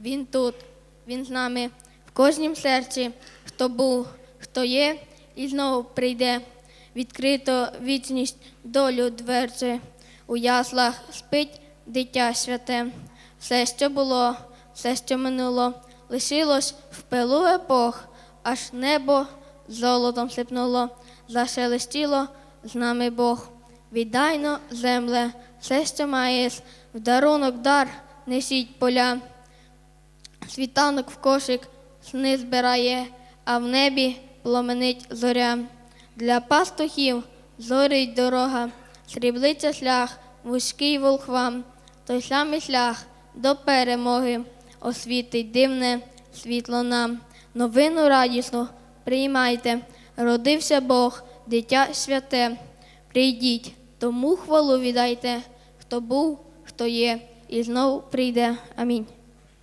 Він тут, він з нами, в кожнім серці, хто був, хто є, і знову прийде. Відкрито вічність долю дверці. У яслах спить дитя святе. Все, що було, все, що минуло, лишилось в пилу епох, аж небо золотом сипнуло, зашелестіло з нами Бог. Віддайно, земле, все, що маєш, в дарунок дар несіть поля. Світанок в кошик сни збирає, а в небі пломенить зоря. Для пастухів зорить дорога, сріблиться шлях, вузький волхвам, той самий шлях до перемоги, освітить дивне світло нам. Новину радісну приймайте, родився Бог, дитя святе. Прийдіть, тому хвалу віддайте, хто був, хто є, і знов прийде. Амінь.